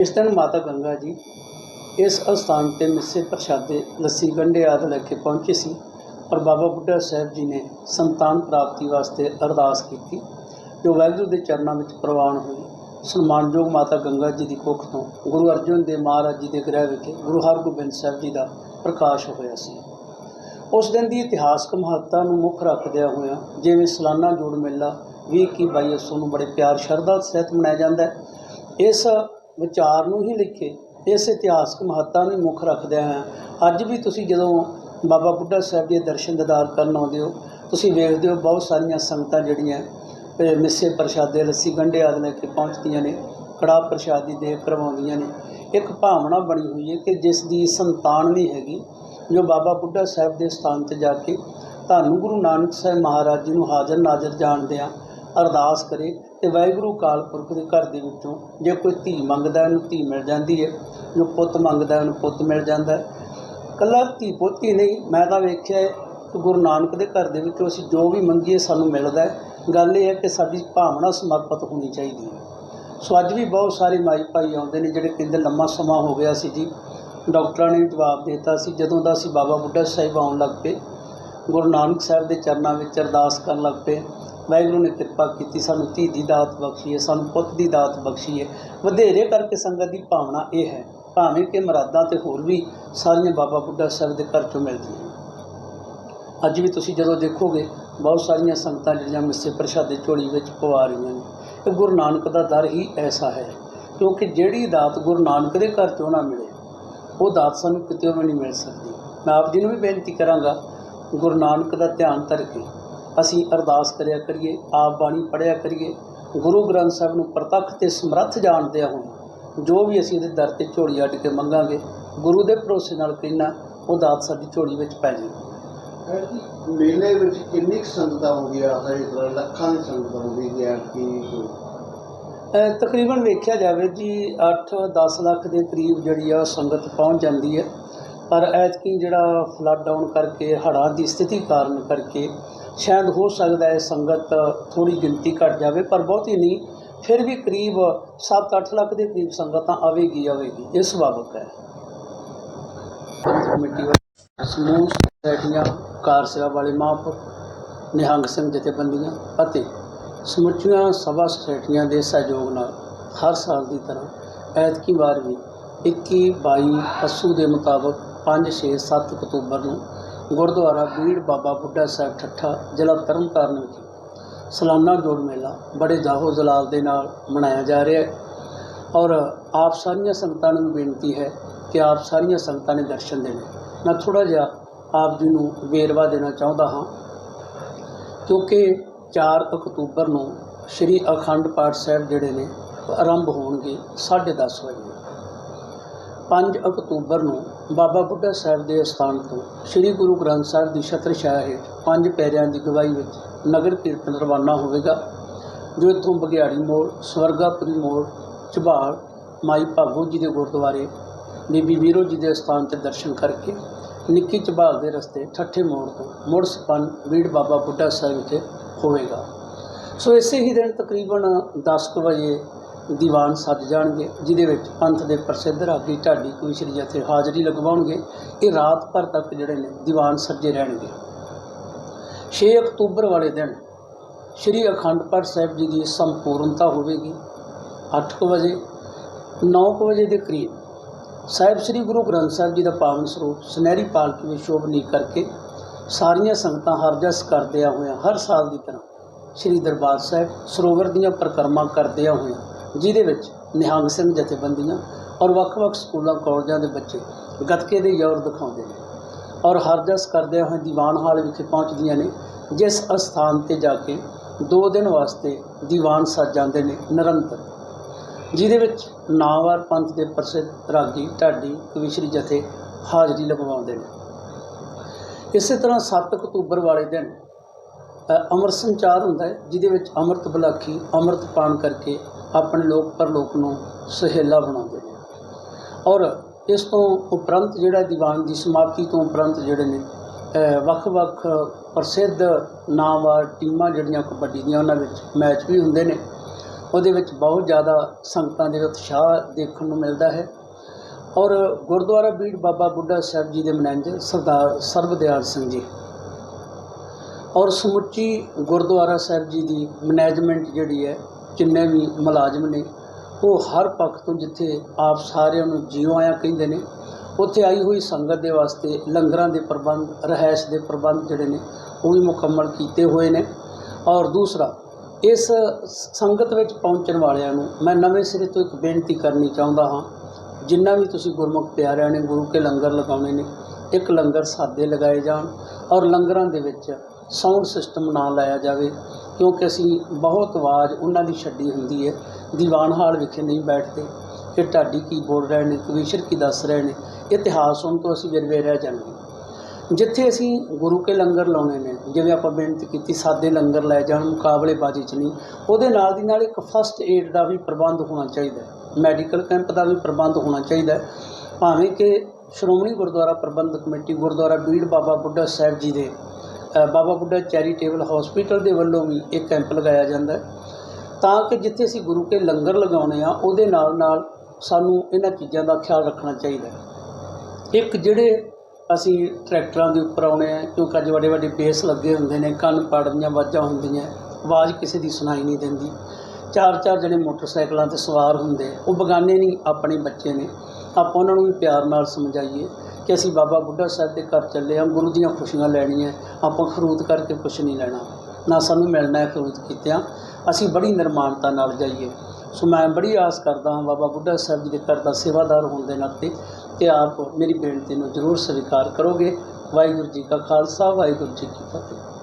ਇਸ ਦਿਨ ਮਾਤਾ ਗੰਗਾ ਜੀ ਇਸ ਅਸਥਾਨ ਤੇ ਮਿੱਸੇ ਪ੍ਰਸ਼ਾਦੇ, ਲੱਸੀ, ਗੰਢੇ ਆਦਿ ਲੈ ਕੇ ਪਹੁੰਚੇ ਸੀ ਔਰ ਬਾਬਾ ਬੁੱਢਾ ਸਾਹਿਬ ਜੀ ਨੇ ਸੰਤਾਨ ਪ੍ਰਾਪਤੀ ਵਾਸਤੇ ਅਰਦਾਸ ਕੀਤੀ, ਜੋ ਵਾਹਿਗੁਰੂ ਦੇ ਚਰਨਾਂ ਵਿੱਚ ਪ੍ਰਵਾਨ ਹੋਈ। ਸਨਮਾਨਯੋਗ ਮਾਤਾ ਗੰਗਾ ਜੀ ਦੀ ਕੁੱਖ ਤੋਂ ਗੁਰੂ ਅਰਜਨ ਦੇਵ ਮਹਾਰਾਜ ਜੀ ਦੇ ਗ੍ਰਹਿ ਵਿਖੇ ਗੁਰੂ ਹਰਗੋਬਿੰਦ ਸਾਹਿਬ ਜੀ ਦਾ ਪ੍ਰਕਾਸ਼ ਹੋਇਆ ਸੀ। ਉਸ ਦਿਨ ਦੀ ਇਤਿਹਾਸਕ ਮਹੱਤਤਾ ਨੂੰ ਮੁੱਖ ਰੱਖਦਿਆਂ ਹੋਇਆਂ ਜਿਵੇਂ ਸਾਲਾਨਾ ਜੋੜ ਮੇਲਾ 20 21 22 ਨੂੰ ਬੜੇ ਪਿਆਰ, ਸ਼ਰਧਾ ਸਹਿਤ ਮਨਾਇਆ ਜਾਂਦਾ ਹੈ। ਇਸ ਵਿਚਾਰ ਨੂੰ ਹੀ ਲਿਖੇ। ਇਸ ਇਤਿਹਾਸਕ ਮਹੱਤਤਾ ਨੂੰ ਮੁੱਖ ਰੱਖਦਿਆਂ ਹੋਇਆਂ ਅੱਜ ਵੀ ਤੁਸੀਂ ਜਦੋਂ ਬਾਬਾ ਬੁੱਢਾ ਸਾਹਿਬ ਦੇ ਦਰਸ਼ਨ ਦਿਦਾਰ ਕਰਨ ਆਉਂਦੇ ਹੋ, ਤੁਸੀਂ ਵੇਖਦੇ ਹੋ ਬਹੁਤ ਸਾਰੀਆਂ ਸੰਗਤਾਂ ਜਿਹੜੀਆਂ ਮਿੱਸੇ ਪ੍ਰਸ਼ਾਦੇ, ਲੱਸੀ ਗੰਢੇ ਆਦਿ ਲੈ ਕੇ ਪਹੁੰਚਦੀਆਂ ਨੇ, ਕੜਾਹ ਪ੍ਰਸ਼ਾਦ ਦੀ ਦੇਖ ਕਰਵਾਉਂਦੀਆਂ ਨੇ। ਇੱਕ ਭਾਵਨਾ ਬਣੀ ਹੋਈ ਹੈ ਕਿ ਜਿਸ ਦੀ ਸੰਤਾਨ ਨਹੀਂ ਹੈਗੀ, ਜੋ ਬਾਬਾ ਬੁੱਢਾ ਸਾਹਿਬ ਦੇ ਸਥਾਨ ਤੇ ਜਾ ਕੇ ਤੁਹਾਨੂੰ ਗੁਰੂ ਨਾਨਕ ਸਾਹਿਬ ਮਹਾਰਾਜ ਜੀ ਨੂੰ ਹਾਜ਼ਰ ਨਾਜ਼ਰ ਜਾਣਦੇ ਜਾਣਦਿਆਂ ਅਰਦਾਸ ਕਰੇ ਤੇ ਵਾਹਿਗੁਰੂ ਕਾਲ ਪੁਰਖ ਦੇ ਘਰ ਦੇ ਵਿੱਚੋਂ ਜੇ ਕੋਈ ਧੀ ਮੰਗਦਾ ਉਹਨੂੰ ਧੀ ਮਿਲ ਜਾਂਦੀ ਹੈ, ਜੋ ਪੁੱਤ ਮੰਗਦਾ ਉਹਨੂੰ ਪੁੱਤ ਮਿਲ ਜਾਂਦਾ ਹੈ। ਕੱਲਾ ਧੀ ਪੋਤੀ ਨਹੀਂ, ਮੈਂ ਤਾਂ ਵੇਖਿਆ ਹੈ ਕਿ ਗੁਰੂ ਨਾਨਕ ਦੇ ਘਰ ਦੇ ਵਿੱਚੋਂ ਅਸੀਂ ਜੋ ਵੀ ਮੰਗੀਏ ਸਾਨੂੰ ਮਿਲਦਾ ਹੈ। ਗੱਲ ਇਹ ਹੈ ਕਿ ਸਾਡੀ ਭਾਵਨਾ ਸਮਰਪਿਤ ਹੋਣੀ ਚਾਹੀਦੀ ਹੈ। ਸੋ ਅੱਜ ਵੀ ਬਹੁਤ ਸਾਰੇ ਮਾਈ ਭਾਈ ਆਉਂਦੇ ਨੇ ਜਿਹੜੇ ਕਹਿੰਦੇ ਲੰਮਾ ਸਮਾਂ ਹੋ ਗਿਆ ਸੀ ਜੀ। ਡਾਕਟਰਾਂ ਨੇ ਵੀ ਜਵਾਬ ਦਿੱਤਾ ਸੀ, ਜਦੋਂ ਦਾ ਅਸੀਂ ਬਾਬਾ ਬੁੱਢਾ ਸਾਹਿਬ ਆਉਣ ਲੱਗ ਪਏ, ਗੁਰੂ ਨਾਨਕ ਸਾਹਿਬ ਦੇ ਚਰਨਾਂ ਵਿੱਚ ਅਰਦਾਸ ਕਰਨ ਲੱਗ ਪਏ। ਵਾਹਿਗੁਰੂ ਨੇ ਕਿਰਪਾ ਕੀਤੀ, ਸਾਨੂੰ ਧੀ ਦੀ ਦਾਤ ਬਖਸ਼ੀ ਹੈ, ਸਾਨੂੰ ਪੁੱਤ ਦੀ ਦਾਤ ਬਖਸ਼ੀ ਹੈ। ਵਧੇਰੇ ਕਰਕੇ ਸੰਗਤ ਦੀ ਭਾਵਨਾ ਇਹ ਹੈ, ਭਾਵੇਂ ਕਿ ਮਰਾਦਾਂ ਤੇ ਹੋਰ ਵੀ ਸਾਰੀਆਂ ਬਾਬਾ ਬੁੱਢਾ ਸਾਹਿਬ ਦੇ ਘਰ ਚੋਂ ਮਿਲਦੀਆਂ ਅੱਜ ਵੀ ਤੁਸੀਂ ਜਦੋਂ ਦੇਖੋਗੇ, ਬਹੁਤ ਸਾਰੀਆਂ ਸੰਗਤਾਂ ਜਿਹੜੀਆਂ ਮਿੱਸੇ ਪ੍ਰਸ਼ਾਦੇ ਝੋਲੀ ਵਿੱਚ ਪਵਾ ਰਹੀਆਂ ਨੇ। ਇਹ ਗੁਰੂ ਨਾਨਕ ਦਾ ਦਰ ਹੀ ਐਸਾ ਹੈ, ਕਿਉਂਕਿ ਜਿਹੜੀ ਦਾਤ ਗੁਰੂ ਨਾਨਕ ਦੇ ਘਰ ਚੋਂ ਨਾ ਮਿਲੇ, ਉਹ ਦਾਤ ਸਾਨੂੰ ਕਿਤੇ ਵੀ ਨਹੀਂ ਮਿਲ ਸਕਦੀ। ਮੈਂ ਆਪ ਜੀ ਨੂੰ ਵੀ ਬੇਨਤੀ ਕਰਾਂਗਾ, ਗੁਰੂ ਨਾਨਕ ਦਾ ਧਿਆਨ ਧਰ ਕੇ ਅਸੀਂ ਅਰਦਾਸ ਕਰਿਆ ਕਰੀਏ ਆਪ ਬਾਣੀ ਪੜ੍ਹਿਆ ਕਰੀਏ ਗੁਰੂ ਗ੍ਰੰਥ ਸਾਹਿਬ ਨੂੰ ਪ੍ਰਤੱਖ ਤੇ ਸਮਰੱਥ ਜਾਣਦਿਆਂ ਹੋਣ ਜੋ ਵੀ ਅਸੀਂ ਉਹਦੇ ਦਰ ਤੇ ਝੋਲੀ ਅੱਡ ਕੇ ਮੰਗਾਂਗੇ ਗੁਰੂ ਦੇ ਭਰੋਸੇ ਨਾਲ ਕਹਿਣਾ ਉਹ ਦਾਤ ਸਾਡੀ ਝੋਲੀ ਵਿੱਚ ਪੈ ਜਾਏਗੀ ਮੇਲੇ ਵਿੱਚ ਕਿੰਨੀ ਕੁ ਸੰਗਤਾਂ ਹੁੰਦੀਆਂ ਹਰੇ ਤਰ੍ਹਾਂ ਲੱਖਾਂ ਦੀ ਸੰਗਤਾਂ ਹੁੰਦੀਆਂ ਕਿ? ਅ, ਤਕਰੀਬਨ ਵੇਖਿਆ ਜਾਵੇ ਜੀ 8-10 ਲੱਖ ਦੇ ਕਰੀਬ ਜਿਹੜੀ ਆ ਸੰਗਤ ਪਹੁੰਚ ਜਾਂਦੀ ਹੈ। ਪਰ ਐਤਕੀ ਜਿਹੜਾ ਫਲੱਡ ਆਉਣ ਕਰਕੇ, ਹੜ੍ਹਾਂ ਦੀ ਸਥਿਤੀ ਕਾਰਨ ਕਰਕੇ, ਸ਼ਾਇਦ ਹੋ ਸਕਦਾ ਹੈ ਸੰਗਤ ਥੋੜੀ ਗਿਣਤੀ ਘਟ ਜਾਵੇ, ਪਰ ਬਹੁਤੀ ਨਹੀਂ, ਫਿਰ ਵੀ ਕਰੀਬ 7-8 ਲੱਖ ਦੇ ਕਰੀਬ ਸੰਗਤਾਂ ਆਵੇਗੀ ਆਵੇਗੀ, ਇਹ ਸੁਭਾਵਿਕ ਹੈ। ਕਮੇਟੀ ਸਮੂਹ ਸੋਸਾਇਟੀਆਂ, ਕਾਰ ਸੇਵਾ ਵਾਲੇ ਮਹਾਂਪੁਰ ਨਿਹੰਗ ਸਿੰਘ ਜਥੇਬੰਦੀਆਂ ਅਤੇ ਸਮੁੱਚੀਆਂ ਸਭਾ ਸੁਸਾਇਟੀਆਂ ਦੇ ਸਹਿਯੋਗ ਨਾਲ ਹਰ ਸਾਲ ਦੀ ਤਰ੍ਹਾਂ ਐਤਕੀ ਵਾਰ ਵੀ 21 22 ਅੱਸੂ ਦੇ ਮੁਤਾਬਕ 5 6 7 ਅਕਤੂਬਰ ਨੂੰ ਗੁਰਦੁਆਰਾ ਬੀੜ ਬਾਬਾ ਬੁੱਢਾ ਸਾਹਿਬ ਠੱਠਾ, ਜ਼ਿਲ੍ਹਾ ਤਰਨਤਾਰਨ ਵਿਖੇ ਸਲਾਨਾ ਜੋੜ ਮੇਲਾ ਬੜੇ ਜਾਹੋ ਜਲਾਲ ਦੇ ਨਾਲ ਮਨਾਇਆ ਜਾ ਰਿਹਾ ਹੈ। ਔਰ ਆਪ ਸਾਰੀਆਂ ਸੰਗਤਾਂ ਨੂੰ ਵੀ ਬੇਨਤੀ ਹੈ ਕਿ ਆਪ ਸਾਰੀਆਂ ਸੰਗਤਾਂ ਨੇ ਦਰਸ਼ਨ ਦੇਣੇ। ਮੈਂ ਥੋੜਾ ਜਿਹਾ ਆਪ ਜੀ ਨੂੰ ਵੇਰਵਾ ਦੇਣਾ ਚਾਹੁੰਦਾ ਹਾਂ, ਕਿਉਂਕਿ 4 ਅਕਤੂਬਰ ਨੂੰ ਸ੍ਰੀ ਅਖੰਡ ਪਾਠ ਸਾਹਿਬ ਜਿਹੜੇ ਨੇ ਆਰੰਭ ਹੋਣਗੇ 10:30 ਵਜੇ। 5 ਅਕਤੂਬਰ ਨੂੰ ਬਾਬਾ ਬੁੱਢਾ ਸਾਹਿਬ ਦੇ ਅਸਥਾਨ ਤੋਂ ਸ੍ਰੀ ਗੁਰੂ ਗ੍ਰੰਥ ਸਾਹਿਬ ਦੀ ਛਤਰ ਹੇਠ ਪੰਜ ਪੈਰਿਆਂ ਦੀ ਗਵਾਹੀ ਵਿੱਚ ਨਗਰ ਕੀਰਤਨ ਰਵਾਨਾ ਹੋਵੇਗਾ, ਜੋ ਇੱਥੋਂ ਬਗਿਆੜੀ ਮੋੜ, ਸਵਰਗਾਪੁਰੀ ਮੋੜ ਝਬਾਲ ਮਾਈ ਭਾਗੋ ਜੀ ਦੇ ਗੁਰਦੁਆਰੇ, ਬੀਬੀ ਵੀਰੋ ਜੀ ਦੇ ਅਸਥਾਨ ਤੇ ਦਰਸ਼ਨ ਕਰਕੇ ਨਿੱਕੀ ਝਬਾਲ ਦੇ ਰਸਤੇ ਠੱਠੇ ਮੋੜ ਤੋਂ ਮੁੜ ਸਪਨ ਬੀੜ ਬਾਬਾ ਬੁੱਢਾ ਸਾਹਿਬ ਵਿਖੇ ਹੋਵੇਗਾ। ਸੋ ਇਸੇ ਹੀ ਦਿਨ ਤਕਰੀਬਨ 10 ਕੁ ਵਜੇ ਦੀਵਾਨ ਸੱਜ ਜਾਣਗੇ, ਜਿਹਦੇ ਵਿੱਚ ਪੰਥ ਦੇ ਪ੍ਰਸਿੱਧ ਰਾਗੀ ਢਾਡੀ ਕਵਿਸ਼ਰੀ ਜਥੇ ਹਾਜ਼ਰੀ ਲਗਵਾਉਣਗੇ। ਇਹ ਰਾਤ ਭਰ ਤੱਕ ਜਿਹੜੇ ਨੇ ਦੀਵਾਨ ਸੱਜੇ ਰਹਿਣਗੇ। 6 ਅਕਤੂਬਰ ਵਾਲੇ ਦਿਨ ਸ੍ਰੀ ਅਖੰਡ ਪਾਠ ਸਾਹਿਬ ਜੀ ਦੀ ਸੰਪੂਰਨਤਾ ਹੋਵੇਗੀ। 8 ਵਜੇ 9 ਵਜੇ ਦੇ ਕਰੀਬ ਸਾਹਿਬ ਸ੍ਰੀ ਗੁਰੂ ਗ੍ਰੰਥ ਸਾਹਿਬ ਜੀ ਦਾ ਪਾਵਨ ਸਰੂਪ ਸੁਨਹਿਰੀ ਪਾਲਕੀ ਵਿੱਚ ਸ਼ੋਭਨੀ ਕਰਕੇ ਸਾਰੀਆਂ ਸੰਗਤਾਂ ਹਰਜਸ ਕਰਦਿਆਂ ਹੋਇਆਂ, ਹਰ ਸਾਲ ਦੀ ਤਰ੍ਹਾਂ ਸ੍ਰੀ ਦਰਬਾਰ ਸਾਹਿਬ ਸਰੋਵਰ ਦੀਆਂ ਪਰਿਕਰਮਾ ਕਰਦਿਆਂ ਹੋਇਆਂ ਜਿਹਦੇ ਵਿੱਚ ਨਿਹੰਗ ਸਿੰਘ ਜਥੇਬੰਦੀਆਂ ਔਰ ਵੱਖ-ਵੱਖ ਸਕੂਲਾਂ ਕਾਲਜਾਂ ਦੇ ਬੱਚੇ ਗੱਤਕੇ ਦੇ ਜ਼ੋਰ ਦਿਖਾਉਂਦੇ ਨੇ ਔਰ ਹਰਜਸ ਕਰਦਿਆਂ ਹੋਏ ਦੀਵਾਨ ਹਾਲ ਵਿਖੇ ਪਹੁੰਚਦੀਆਂ ਨੇ ਜਿਸ ਅਸਥਾਨ ਤੇ ਜਾ ਕੇ 2 ਦਿਨ ਵਾਸਤੇ ਦੀਵਾਨ ਸੱਜ ਜਾਂਦੇ ਨੇ ਨਿਰੰਤਰ ਜਿਹਦੇ ਵਿੱਚ ਨਾਵਾਰ ਪੰਥ ਦੇ ਪ੍ਰਸਿੱਧ ਰਾਗੀ ਢਾਡੀ ਕਵਿਸ਼ਰੀ ਜਥੇ ਹਾਜ਼ਰੀ ਲਗਵਾਉਂਦੇ ਨੇ। ਇਸੇ ਤਰ੍ਹਾਂ 7 ਅਕਤੂਬਰ ਵਾਲੇ ਦਿਨ ਅ, ਅੰਮ੍ਰਿਤ ਸੰਚਾਰ ਹੁੰਦਾ ਹੈ ਜਿਹਦੇ ਵਿੱਚ ਅੰਮ੍ਰਿਤ ਬਲਾਖੀ ਅੰਮ੍ਰਿਤ ਪਾਨ ਕਰਕੇ ਆਪਣੇ ਲੋਕ ਪਰਲੋਕ ਨੂੰ ਸੁਹੇਲਾ ਬਣਾਉਂਦੇ ਨੇ। ਔਰ ਇਸ ਤੋਂ ਉਪਰੰਤ ਜਿਹੜਾ ਦੀਵਾਨ ਦੀ ਸਮਾਪਤੀ ਤੋਂ ਉਪਰੰਤ ਜਿਹੜੇ ਨੇ ਵੱਖ-ਵੱਖ ਪ੍ਰਸਿੱਧ ਨਾਮਵਾਰ ਟੀਮਾਂ ਜਿਹੜੀਆਂ ਕਬੱਡੀ ਦੀਆਂ, ਉਹਨਾਂ ਵਿੱਚ ਮੈਚ ਵੀ ਹੁੰਦੇ ਨੇ। ਉਹਦੇ ਵਿੱਚ ਬਹੁਤ ਜ਼ਿਆਦਾ ਸੰਗਤਾਂ ਦੇ ਉਤਸ਼ਾਹ ਦੇਖਣ ਨੂੰ ਮਿਲਦਾ ਹੈ। ਔਰ ਗੁਰਦੁਆਰਾ ਬੀੜ ਬਾਬਾ ਬੁੱਢਾ ਸਾਹਿਬ ਜੀ ਦੇ ਮੈਨੇਜਰ ਸਰਦਾਰ ਸਰਬਦਿਆਲ ਸਿੰਘ ਜੀ। ਔਰ ਸਮੁੱਚੀ ਗੁਰਦੁਆਰਾ ਸਾਹਿਬ ਜੀ ਦੀ ਮੈਨੇਜਮੈਂਟ ਜਿਹੜੀ ਹੈ ਜਿੰਨੇ ਵੀ ਮੁਲਾਜ਼ਮ ਨੇ, ਉਹ ਹਰ ਪੱਖ ਤੋਂ ਜਿੱਥੇ ਆਪ ਸਾਰਿਆਂ ਨੂੰ ਜਿਉ ਆਇਆ ਕਹਿੰਦੇ ਨੇ, ਉੱਥੇ ਆਈ ਹੋਈ ਸੰਗਤ ਦੇ ਵਾਸਤੇ ਲੰਗਰਾਂ ਦੇ ਪ੍ਰਬੰਧ ਰਹਿائش ਦੇ ਪ੍ਰਬੰਧ ਜਿਹੜੇ ਨੇ, ਉਹ ਵੀ ਮੁਕੰਮਲ ਕੀਤੇ ਹੋਏ ਨੇ। ਔਰ ਦੂਸਰਾ, ਇਸ ਸੰਗਤ ਵਿੱਚ ਪਹੁੰਚਣ ਵਾਲਿਆਂ ਨੂੰ ਮੈਂ ਨਵੇਂ ਸਿਰੇ ਤੋਂ ਇੱਕ ਬੇਨਤੀ ਕਰਨੀ ਚਾਹੁੰਦਾ ਹਾਂ, ਜਿੰਨਾ ਵੀ ਤੁਸੀਂ ਗੁਰਮੁਖ ਪਿਆਰਿਆਂ ਨੇ ਗੁਰੂ ਕੇ ਲੰਗਰ ਲਗਾਉਣੇ ਨੇ, ਇੱਕ ਲੰਗਰ ਸਾਦੇ ਲਗਾਏ ਜਾਣ ਔਰ ਲੰਗਰਾਂ ਦੇ ਵਿੱਚ ਸਾਊਂਡ ਸਿਸਟਮ ਨਾ ਲਾਇਆ ਜਾਵੇ। ਕਿਉਂਕਿ ਅਸੀਂ ਬਹੁਤ ਆਵਾਜ਼ ਉਹਨਾਂ ਦੀ ਛੱਡੀ ਹੁੰਦੀ ਹੈ। ਦੀਵਾਨ ਹਾਲ ਵਿਖੇ ਨਹੀਂ ਬੈਠਦੇ। ਕਿ ਢਾਡੀ ਕੀ ਬੋਲ ਰਹੇ ਨੇ ਕਵੀਸ਼ਰ ਕੀ ਦੱਸ ਰਹੇ ਨੇ? ਇਤਿਹਾਸ ਸੁਣ ਤੋਂ ਅਸੀਂ ਵਿਰਵੇ ਰਹਿ ਜਾਂਦੇ ਜਿੱਥੇ ਅਸੀਂ ਗੁਰੂ ਕੇ ਲੰਗਰ ਲਾਉਣੇ ਨੇ, ਜਿਵੇਂ ਆਪਾਂ ਬੇਨਤੀ ਕੀਤੀ, ਸਾਦੇ ਲੰਗਰ ਲੈ ਜਾਣ, ਮੁਕਾਬਲੇਬਾਜ਼ੀ 'ਚ ਨਹੀਂ, ਉਹਦੇ ਨਾਲ ਦੀ ਨਾਲ ਇੱਕ ਫਸਟ ਏਡ ਦਾ ਵੀ ਪ੍ਰਬੰਧ ਹੋਣਾ ਚਾਹੀਦਾ ਮੈਡੀਕਲ ਕੈਂਪ ਦਾ ਵੀ ਪ੍ਰਬੰਧ ਹੋਣਾ ਚਾਹੀਦਾ ਭਾਵੇਂ ਕਿ ਸ਼੍ਰੋਮਣੀ ਗੁਰਦੁਆਰਾ ਪ੍ਰਬੰਧਕ ਕਮੇਟੀ ਗੁਰਦੁਆਰਾ ਬੀੜ ਬਾਬਾ ਬੁੱਢਾ ਸਾਹਿਬ ਜੀ ਦੇ ਬਾਬਾ ਬੁੱਢਾ ਚੈਰੀਟੇਬਲ ਹਸਪੀਟਲ ਦੇ ਵੱਲੋਂ ਵੀ ਇੱਕ ਕੈਂਪ ਲਗਾਇਆ ਜਾਂਦਾ ਤਾਂ ਕਿ ਜਿੱਥੇ ਅਸੀਂ ਗੁਰੂ ਕੇ ਲੰਗਰ ਲਗਾਉਣੇ ਆ ਉਹਦੇ ਨਾਲ ਨਾਲ ਸਾਨੂੰ ਇਹਨਾਂ ਚੀਜ਼ਾਂ ਦਾ ਖਿਆਲ ਰੱਖਣਾ ਚਾਹੀਦਾ ਇੱਕ ਜਿਹੜੇ ਅਸੀਂ ਟਰੈਕਟਰਾਂ ਦੇ ਉੱਪਰ ਆਉਣੇ ਆ, ਕਿਉਂਕਿ ਅੱਜ ਵੱਡੇ ਵੱਡੇ ਬੇਸ ਲੱਗੇ ਹੁੰਦੇ ਨੇ, ਕੰਨ ਪੜਦੀਆਂ ਵਾਜਾਂ ਹੁੰਦੀਆਂ, ਆਵਾਜ਼ ਕਿਸੇ ਦੀ ਸੁਣਾਈ ਨਹੀਂ ਦਿੰਦੀ। ਚਾਰ ਚਾਰ ਜਣੇ ਮੋਟਰਸਾਈਕਲਾਂ ਤੇ ਸਵਾਰ ਹੁੰਦੇ ਉਹ ਬਗਾਨੇ ਨਹੀਂ ਆਪਣੇ ਬੱਚੇ ਨੇ। ਆਪਾਂ ਉਹਨਾਂ ਨੂੰ ਵੀ ਪਿਆਰ ਨਾਲ ਸਮਝਾਈਏ। ਕਿ ਅਸੀਂ ਬਾਬਾ ਬੁੱਢਾ ਸਾਹਿਬ ਦੇ ਘਰ ਚੱਲੇ ਹਾਂ, ਗੁਰੂ ਦੀਆਂ ਖੁਸ਼ੀਆਂ ਲੈਣੀਆਂ, ਆਪਾਂ ਖਰੂਦ ਕਰਕੇ ਕੁਛ ਨਹੀਂ ਲੈਣਾ, ਨਾ ਸਾਨੂੰ ਮਿਲਣਾ ਹੈ ਖਰੂਦ ਕੀਤਿਆਂ। ਅਸੀਂ ਬੜੀ ਨਿਰਮਾਨਤਾ ਨਾਲ ਜਾਈਏ। ਸੋ ਮੈਂ ਬੜੀ ਆਸ ਕਰਦਾ ਹਾਂ ਬਾਬਾ ਬੁੱਢਾ ਸਾਹਿਬ ਜੀ ਦੇ ਘਰ ਦਾ ਸੇਵਾਦਾਰ ਹੋਣ ਦੇ ਨਾਤੇ ਕਿ ਆਪ ਮੇਰੀ ਬੇਨਤੀ ਨੂੰ ਜ਼ਰੂਰ ਸਵੀਕਾਰ ਕਰੋਗੇ। ਵਾਹਿਗੁਰੂ ਜੀ ਕਾ ਖਾਲਸਾ, ਵਾਹਿਗੁਰੂ ਜੀ ਕੀ ਫਤਿਹ।